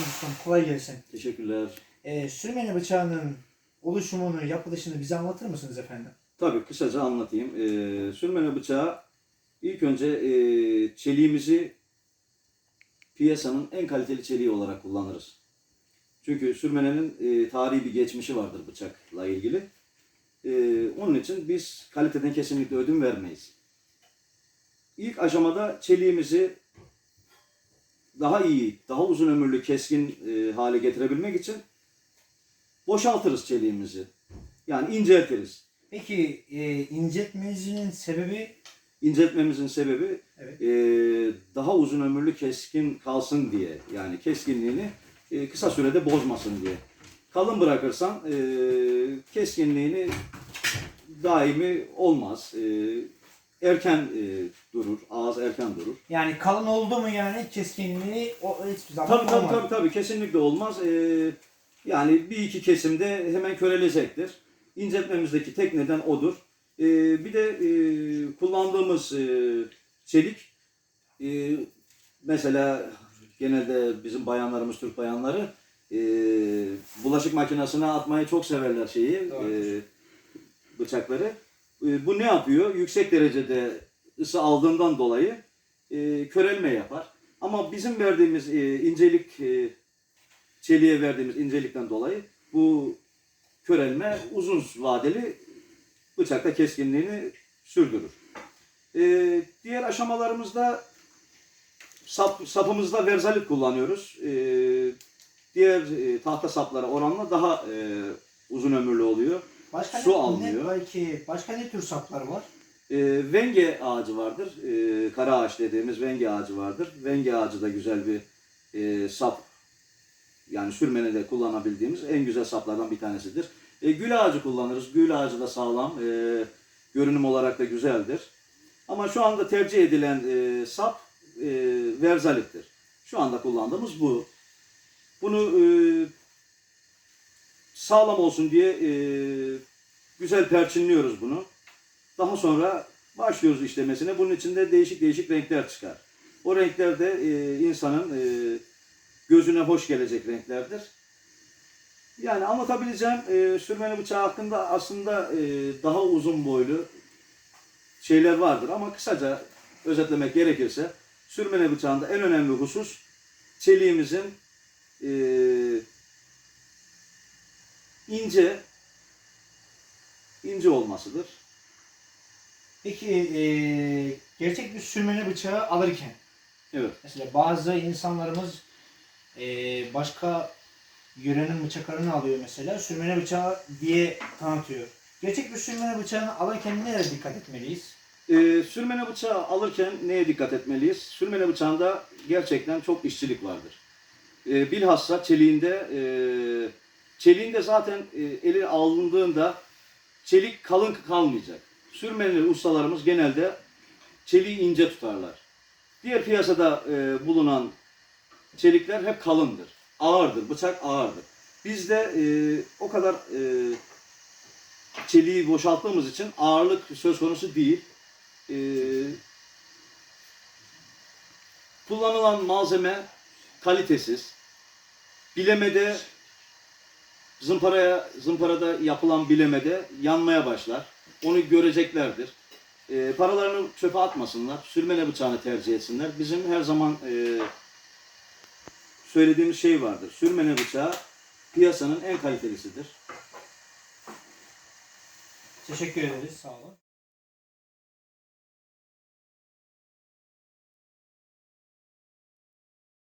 Ustam kolay gelsin. Teşekkürler. Ee, sürmene bıçağının oluşumunu, yapılışını bize anlatır mısınız efendim? Tabii kısaca anlatayım. Ee, sürmene bıçağı ilk önce e, çeliğimizi piyasanın en kaliteli çeliği olarak kullanırız. Çünkü sürmenenin e, tarihi bir geçmişi vardır bıçakla ilgili. E, onun için biz kaliteden kesinlikle ödün vermeyiz. İlk aşamada çeliğimizi daha iyi, daha uzun ömürlü, keskin e, hale getirebilmek için boşaltırız çeliğimizi. Yani inceltiriz. Peki e, inceltmenizin sebebi İnceltmemizin sebebi Evet. e, daha uzun ömürlü keskin kalsın diye. Yani keskinliğini e, kısa sürede bozmasın diye. Kalın bırakırsan e, keskinliğini daimi olmaz. E, erken e, durur, ağız erken durur. yani kalın oldu mu yani keskinliği o hiçbir zaman Tabii tabii olmaz. tabii, tabii kesinlikle olmaz. E, yani bir iki kesimde hemen körelecektir. İnceltmemizdeki tek neden odur. E, bir de e, kullandığımız e, çelik e, mesela genelde bizim bayanlarımız, Türk bayanları e, bulaşık makinesine atmayı çok severler şeyi, e, bıçakları. E, bu ne yapıyor? Yüksek derecede ısı aldığından dolayı e, körelme yapar. Ama bizim verdiğimiz e, incelik, e, çeliğe verdiğimiz incelikten dolayı bu körelme uzun vadeli bıçakta keskinliğini sürdürür. E, diğer aşamalarımızda sap, sapımızda verzalit kullanıyoruz. E, diğer e, tahta saplara oranla daha e, uzun ömürlü oluyor. Başka Su ne, almıyor. Ne, belki başka ne tür saplar var? E, venge ağacı vardır. E, kara ağaç dediğimiz venge ağacı vardır. Venge ağacı da güzel bir e, sap. Yani sürmenede kullanabildiğimiz en güzel saplardan bir tanesidir. E, gül ağacı kullanırız. Gül ağacı da sağlam. E, görünüm olarak da güzeldir. Ama şu anda tercih edilen e, sap e, verzalittir. Şu anda kullandığımız bu. Bunu e, sağlam olsun diye e, güzel perçinliyoruz bunu. Daha sonra başlıyoruz işlemesine. Bunun içinde değişik değişik renkler çıkar. O renkler de e, insanın e, gözüne hoş gelecek renklerdir. Yani anlatabileceğim e, sürmeli bıçağı hakkında aslında e, daha uzun boylu şeyler vardır ama kısaca özetlemek gerekirse sürmeli bıçağında en önemli husus çeliğimizin e, ince ince olmasıdır. Peki e, gerçek bir sürmene bıçağı alırken Evet. mesela bazı insanlarımız e, başka yörenin bıçaklarını alıyor mesela sürmene bıçağı diye tanıtıyor. Gerçek bir sürmene bıçağını alırken nereye dikkat etmeliyiz? Ee, sürmene bıçağı alırken neye dikkat etmeliyiz? Sürmene bıçağında gerçekten çok işçilik vardır. Ee, bilhassa çeliğinde, e, çeliğinde zaten e, eli alındığında çelik kalın kalmayacak. Sürmeneli ustalarımız genelde çeliği ince tutarlar. Diğer piyasada e, bulunan çelikler hep kalındır. Ağırdır, bıçak ağırdır. Bizde e, o kadar e, çeliği boşalttığımız için ağırlık söz konusu değil. Ee, kullanılan malzeme kalitesiz. Bilemede zımparaya zımparada yapılan bilemede yanmaya başlar. Onu göreceklerdir. Ee, paralarını çöpe atmasınlar. Sürmene bıçağını tercih etsinler. Bizim her zaman e, söylediğimiz şey vardır. Sürmene bıçağı piyasanın en kalitelisidir. Teşekkür ederiz. Sağ olun.